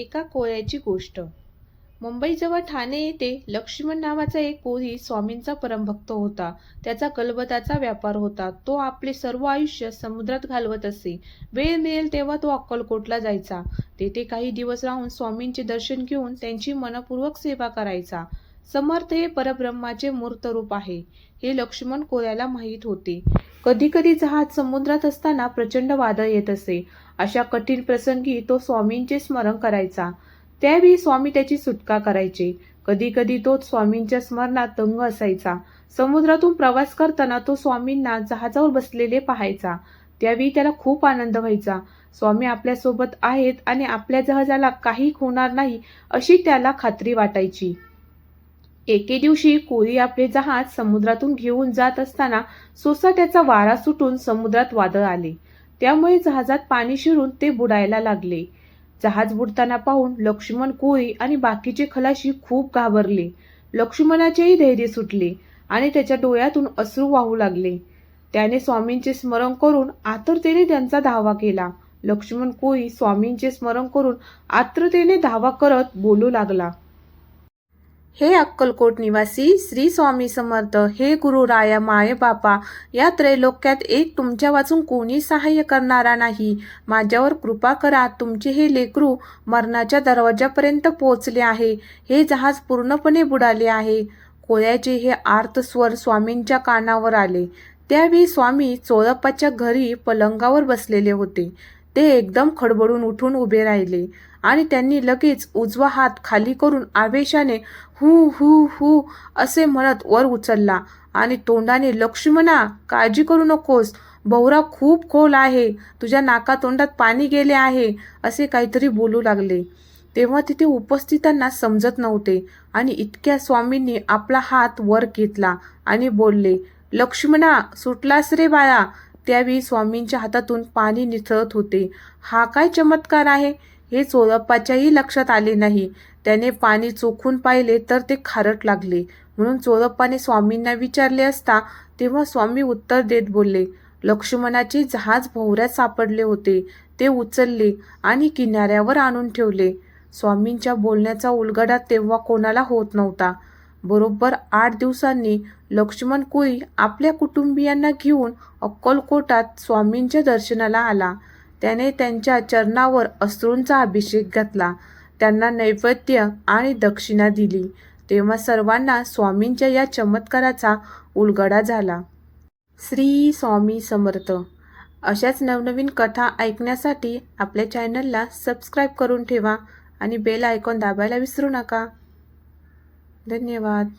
एका कोळ्याची गोष्ट. मुंबईजवळ ठाणे येथे लक्ष्मण नावाचा एक कोळी स्वामींचा परमभक्त होता. त्याचा कलबताचा व्यापार होता. तो आपले सर्व आयुष्य समुद्रात घालवत असे. वेळ मिळेल तेव्हा तो अक्कलकोटला जायचा. तेथे काही दिवस राहून स्वामींचे दर्शन घेऊन त्यांची मनपूर्वक सेवा करायचा. समर्थ हे परब्रह्माचे मूर्त रूप आहे. हे लक्ष्मण कोळ्याला माहीत होते. कधी कधी जहाज समुद्रात असताना प्रचंड वादळ येत असे. अशा कठीण प्रसंगी तो स्वामींचे स्मरण करायचा. त्यावेळी स्वामी त्याची सुटका करायचे. कधी कधी तो स्वामींच्या स्मरणात दंग असायचा. समुद्रातून प्रवास करताना तो स्वामींना जहाजावर बसलेले पाहायचा. त्यावेळी त्याला खूप आनंद व्हायचा. स्वामी आपल्यासोबत आहेत आणि आपल्या जहाजाला काही होणार नाही अशी त्याला खात्री वाटायची. एके दिवशी कोळी आपले जहाज समुद्रातून घेऊन जात असताना सोसाट्याचा वारा सुटून समुद्रात वादळ आले. त्यामुळे जहाजात पाणी शिरून ते बुडायला लागले. जहाज बुडताना पाहून लक्ष्मण कोळी आणि बाकीचे खलाशी खूप घाबरले. लक्ष्मणाचेही धैर्य सुटले आणि त्याच्या डोळ्यातून अश्रू वाहू लागले. त्याने स्वामींचे स्मरण करून आतुरतेने त्यांचा धावा केला. लक्ष्मण कोळी स्वामींचे स्मरण करून आतुरतेने धावा करत बोलू लागला. हे अक्कलकोट निवासी श्री स्वामी समर्थ हे गुरु राया माय बापा या त्रैलोक्यात एक तुमच्या वाचून कोणी सहाय्य करणारा नाही. माझ्यावर कृपा करा तुमचे हे लेकरू मरणाच्या दरवाजापर्यंत पोहोचले आहे. हे जहाज पूर्णपणे बुडाले आहे. कोळ्याचे हे आर्त स्वर स्वामींच्या कानावर आले. त्यावेळी स्वामी चोळप्पाच्या घरी पलंगावर बसलेले होते. ते एकदम खडबडून उठून उभे राहिले आणि त्यांनी लगेच उजवा हात खाली करून आवेशाने हू हू हू असे म्हणत वर उचलला. आणि तोंडाने लक्ष्मणा काळजी करू नकोस. भोवरा खूप खोल आहे. तुझ्या नाका तोंडात पाणी गेले आहे असे काहीतरी बोलू लागले. तेव्हा तिथे उपस्थितांना समजत नव्हते आणि इतक्या स्वामींनी आपला हात वर घेतला आणि बोलले लक्ष्मणा सुटलास रे बाळा. त्यावेळी स्वामींच्या हातातून पाणी निथळत होते. हा काय चमत्कार आहे? हे चोळप्पाच्याही लक्षात आले नाही. त्याने पाणी चोखून पाहिले तर ते खारट लागले. म्हणून चोळप्पाने स्वामींना विचारले असता तेव्हा स्वामी उत्तर देत बोलले लक्ष्मणाचे जहाज भोवऱ्यात सापडले होते. ते उचलले आणि किनाऱ्यावर आणून ठेवले. स्वामींच्या बोलण्याचा उलगडा तेव्हा कोणाला होत नव्हता. बरोबर आठ दिवसांनी लक्ष्मण कुई आपल्या कुटुंबियांना घेऊन अक्कलकोटात स्वामींच्या दर्शनाला आला. त्याने त्यांच्या चरणावर अश्रूंचा अभिषेक घातला. त्यांना नैवेद्य आणि दक्षिणा दिली. तेव्हा सर्वांना स्वामींच्या या चमत्काराचा उलगडा झाला. श्री स्वामी समर्थ. अशाच नवनवीन कथा ऐकण्यासाठी आपल्या चॅनलला सबस्क्राईब करून ठेवा आणि बेल आयकॉन दाबायला विसरू नका. धन्यवाद.